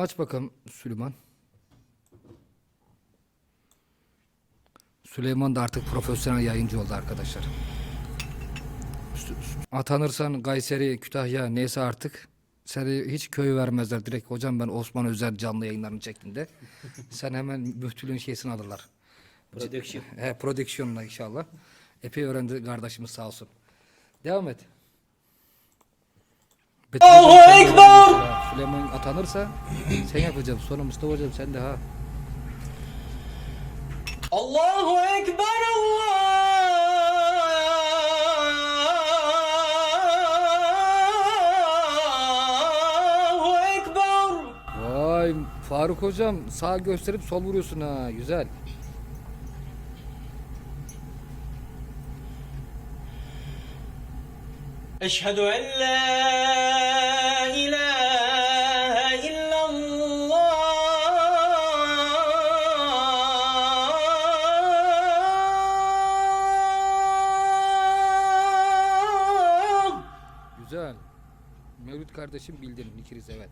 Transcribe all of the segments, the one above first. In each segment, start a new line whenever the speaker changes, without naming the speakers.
Aç bakalım Süleyman. Süleyman da artık profesyonel yayıncı oldu arkadaşlar. Atanırsan Kayseri, Kütahya neyse artık seni hiç köy vermezler. Direkt hocam ben Osman Özel canlı yayınlarını çektiğinde sen hemen müftülüğün şeysini alırlar.
Prodüksiyon.
He, prodüksiyonla inşallah. Epey öğrendi kardeşimiz sağ olsun. Devam et.
Allahu Ekber!
Süleyman atanırsa sen yapacaksın. Sonra Mustafa hocam sen de ha.
Allahu Ekber Allahu Ekber
Vay Faruk hocam sağ gösterip sol vuruyorsun ha. Güzel.
Eşhedü en la ilahe illallah
Güzel. Mevlüt kardeşim bildirin ikiniz evet.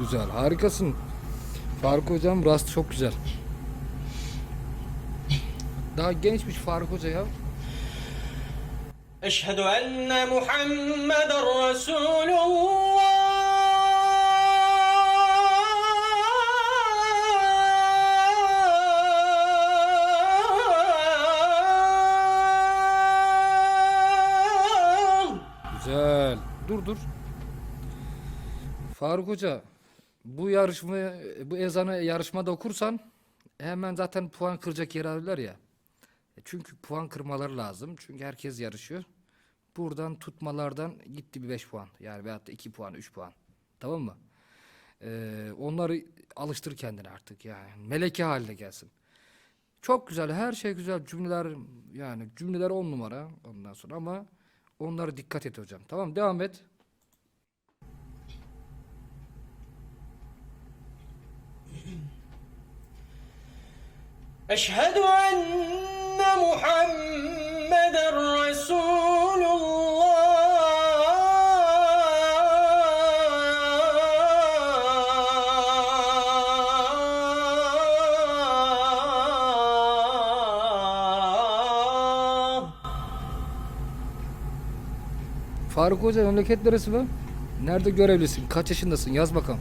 Güzel. Harikasın. Faruk hocam rast çok güzel. Daha gençmiş Faruk hoca ya.
Eşhedü enne Muhammeden Resulullah
Güzel. Dur dur. Faruk Hoca bu yarışmayı bu ezanı yarışmada okursan hemen zaten puan kıracak yer alırlar ya. E Çünkü puan kırmaları lazım. Çünkü herkes yarışıyor. Buradan tutmalardan gitti bir 5 puan. Yani veyahut da 2 puan, 3 puan. Tamam mı? Ee, onları alıştır kendine artık yani. Meleke haline gelsin. Çok güzel, her şey güzel. Cümleler yani cümleler on numara ondan sonra ama onlara dikkat et hocam. Tamam devam et.
أشهد أن محمدا رسول الله
Faruk Hoca memleket neresi be? Nerede görevlisin? Kaç yaşındasın? Yaz bakalım.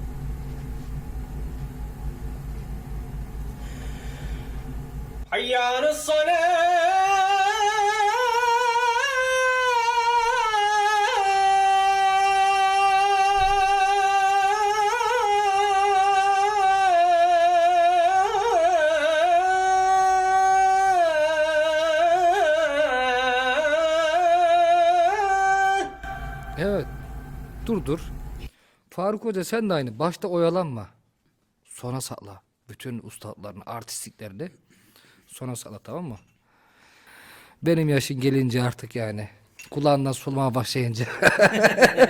Evet. Dur dur. Faruk Hoca sen de aynı. Başta oyalanma. Sonra sakla. Bütün ustalarını, artistliklerini sona sakla tamam mı? Benim yaşın gelince artık yani kulağından solmaya başlayınca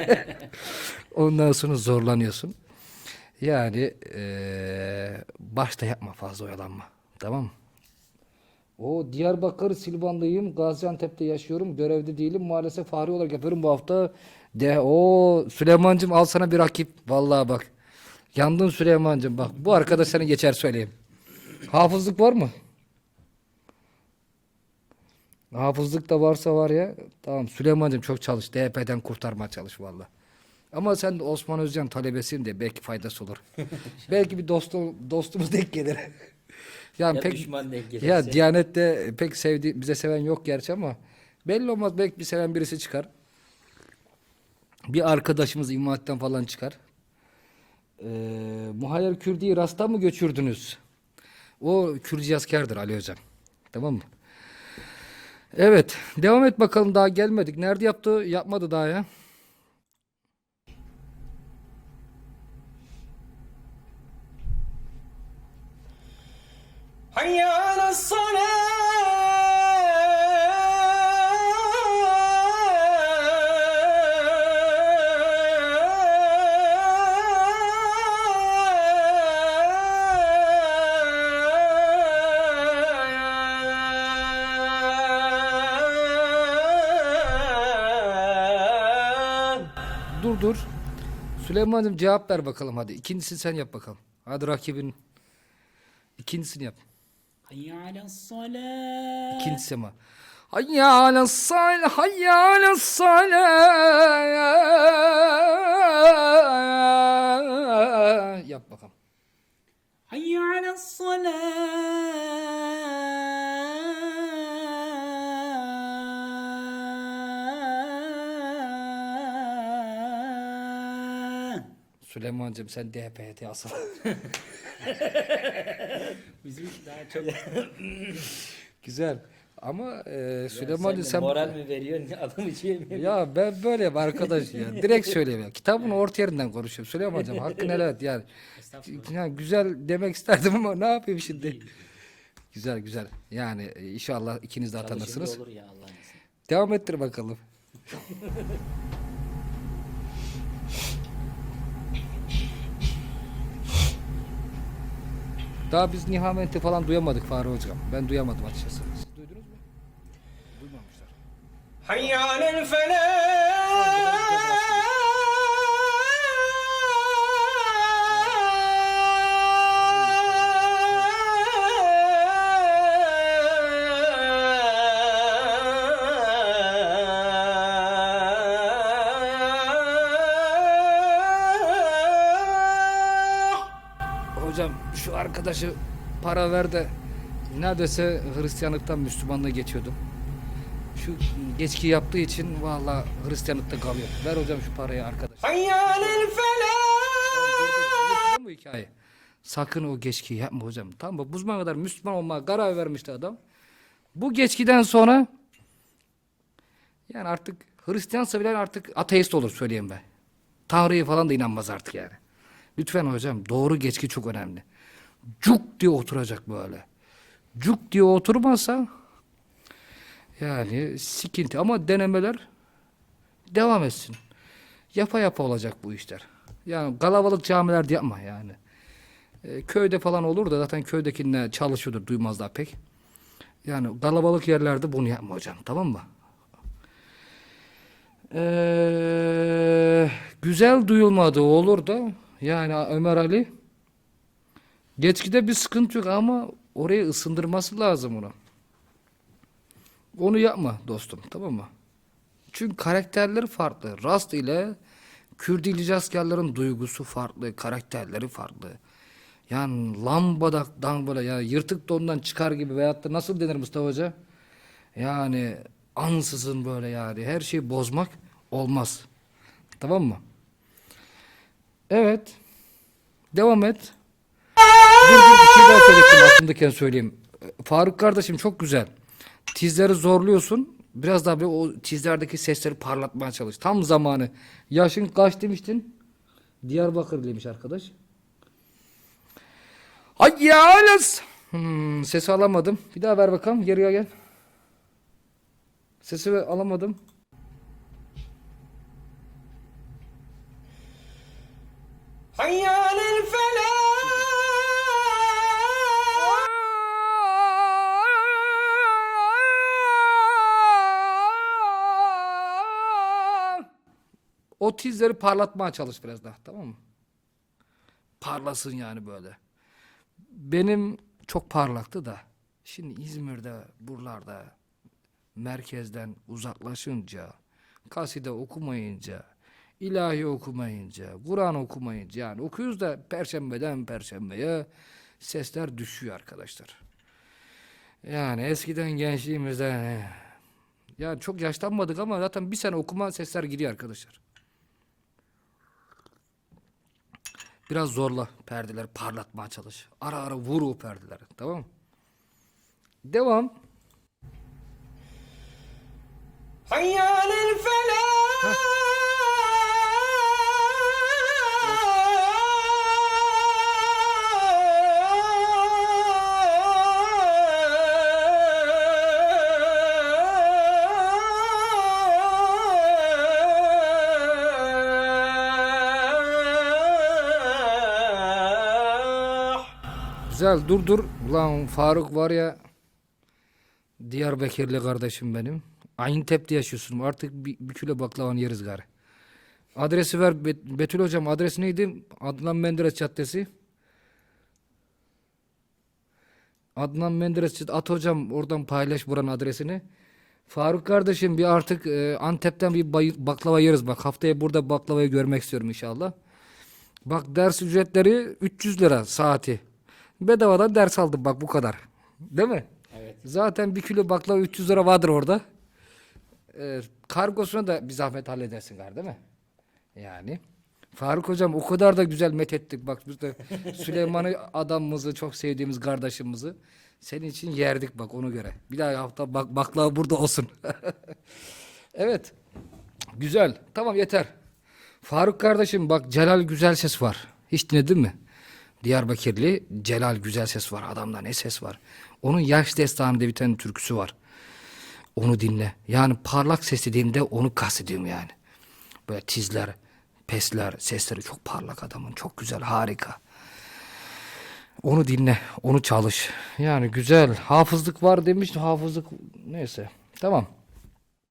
ondan sonra zorlanıyorsun. Yani eee, başta yapma fazla oyalanma. Tamam mı? O Diyarbakır Silvanlıyım. Gaziantep'te yaşıyorum. Görevde değilim. Maalesef fahri olarak yapıyorum bu hafta. De o Süleymancığım al sana bir rakip. Vallahi bak. Yandın Süleymancığım bak. Bu arkadaş seni geçer söyleyeyim. Hafızlık var mı? Hafızlık da varsa var ya. Tamam Süleymancığım çok çalış. DHP'den kurtarma çalış valla. Ama sen de Osman Özcan talebesin de belki faydası olur. belki bir dostu, dostumuz denk gelir. yani
Ya
pek
düşman denk
ya
gelirse.
Diyanet'te pek sevdi bize seven yok gerçi ama belli olmaz belki bir seven birisi çıkar. Bir arkadaşımız İmmahat'tan falan çıkar. Ee, Muhayyer Kürdi'yi Rast'a mı göçürdünüz? O Kürdi askerdir Ali Hocam. Tamam mı? Evet. Devam et bakalım daha gelmedik. Nerede yaptı? Yapmadı daha ya.
حي على الصلاة
dur. Süleyman'cığım cevap ver bakalım hadi. İkincisini sen yap bakalım. Hadi rakibin ikincisini yap.
Hayya alas-salah.
İkincisi ama. Hayya alas sal, hayya alas salah. Yap bakalım.
Hayya alas-salah.
Süleyman'cığım sen DPT asıl.
Bizim daha çok
Güzel. Ama e, Süleyman'cığım sen...
moral mi veriyorsun adam içeyemiyor.
Ya ben böyleyim arkadaş ya. Direkt söyleyeyim ya. Kitabın orta yerinden konuşuyorum. Süleyman'cığım hakkını helal et yani. Yani güzel demek isterdim ama ne yapayım şimdi? Güzel güzel. Yani e, inşallah ikiniz de
Çalışınca
tanırsınız.
olur ya Allah'ın.
Devam ettir bakalım. Daha biz Nihavent'i falan duyamadık Fahri Hocam. Ben duyamadım açıkçası. Siz duydunuz mu? Duymamışlar.
Hayyanel felâh
hocam şu arkadaşı para ver de neredeyse Hristiyanlıktan Müslümanlığa geçiyordum. Şu geçki yaptığı için valla Hristiyanlıkta kalıyor. Ver hocam şu parayı arkadaş. bu hikaye. Sakın o geçki yapma hocam. Tam bu buzman kadar Müslüman olmaya karar vermişti adam. Bu geçkiden sonra yani artık Hristiyansa bile artık ateist olur söyleyeyim ben. Tanrı'ya falan da inanmaz artık yani. Lütfen hocam doğru geçki çok önemli. Cuk diye oturacak böyle. Cuk diye oturmazsa yani sikinti ama denemeler devam etsin. Yapa yapa olacak bu işler. Yani kalabalık camilerde yapma yani. E, köyde falan olur da zaten köydekiler çalışıyordur duymazlar pek. Yani kalabalık yerlerde bunu yapma hocam tamam mı? Ee, güzel duyulmadı olur da yani Ömer Ali geçkide bir sıkıntı yok ama orayı ısındırması lazım onu. Onu yapma dostum tamam mı? Çünkü karakterleri farklı. Rast ile Kürdili askerlerin duygusu farklı, karakterleri farklı. Yani lambadan böyle ya yırtık dondan çıkar gibi veyahut da nasıl denir Mustafa Hoca? Yani ansızın böyle yani her şeyi bozmak olmaz. Tamam mı? Evet. Devam et. Dur bir şey daha söyleyecektim aklımdayken söyleyeyim. Faruk kardeşim çok güzel. Tizleri zorluyorsun. Biraz daha bir o tizlerdeki sesleri parlatmaya çalış. Tam zamanı. Yaşın kaç demiştin? Diyarbakırlıymış arkadaş. Ay yalnız. Hmm, sesi alamadım. Bir daha ver bakalım. Geriye gel. Sesi alamadım. O tizleri parlatmaya çalış biraz daha tamam mı? Parlasın yani böyle. Benim çok parlaktı da. Şimdi İzmir'de, buralarda merkezden uzaklaşınca, kaside okumayınca, ilahi okumayınca, Kur'an okumayınca yani okuyoruz da perşembeden perşembeye sesler düşüyor arkadaşlar. Yani eskiden gençliğimizde yani çok yaşlanmadık ama zaten bir sene okuma sesler gidiyor arkadaşlar. Biraz zorla perdeleri parlatmaya çalış. Ara ara vur o perdeleri. Tamam mı? Devam.
Hayyanel fe
Güzel dur dur. Ulan Faruk var ya Diyarbakırlı kardeşim benim. Ayntep'te yaşıyorsun. Artık bir, bir kilo baklavan yeriz gari. Adresi ver Bet- Betül hocam adres neydi? Adnan Menderes Caddesi. Adnan Menderes Caddesi. At hocam oradan paylaş buranın adresini. Faruk kardeşim bir artık e, Antep'ten bir baklava yeriz bak. Haftaya burada baklavayı görmek istiyorum inşallah. Bak ders ücretleri 300 lira saati. Bedavadan ders aldım bak bu kadar. Değil mi?
Evet.
Zaten bir kilo baklava 300 lira vardır orada. Ee, kargosunu da bir zahmet halledersin gar değil mi? Yani. Faruk hocam o kadar da güzel methettik. Bak biz de Süleyman'ı adamımızı çok sevdiğimiz kardeşimizi senin için yerdik bak onu göre. Bir daha hafta bak baklava burada olsun. evet. Güzel. Tamam yeter. Faruk kardeşim bak Celal güzel ses var. Hiç dinledin mi? Diyarbakırlı Celal güzel ses var. Adamda ne ses var. Onun Yaş Destanı diye bir tane türküsü var. Onu dinle. Yani parlak ses dediğimde onu kastediyorum yani. Böyle tizler, pesler, sesleri çok parlak adamın. Çok güzel, harika. Onu dinle, onu çalış. Yani güzel. Hafızlık var demiş. Hafızlık neyse. Tamam.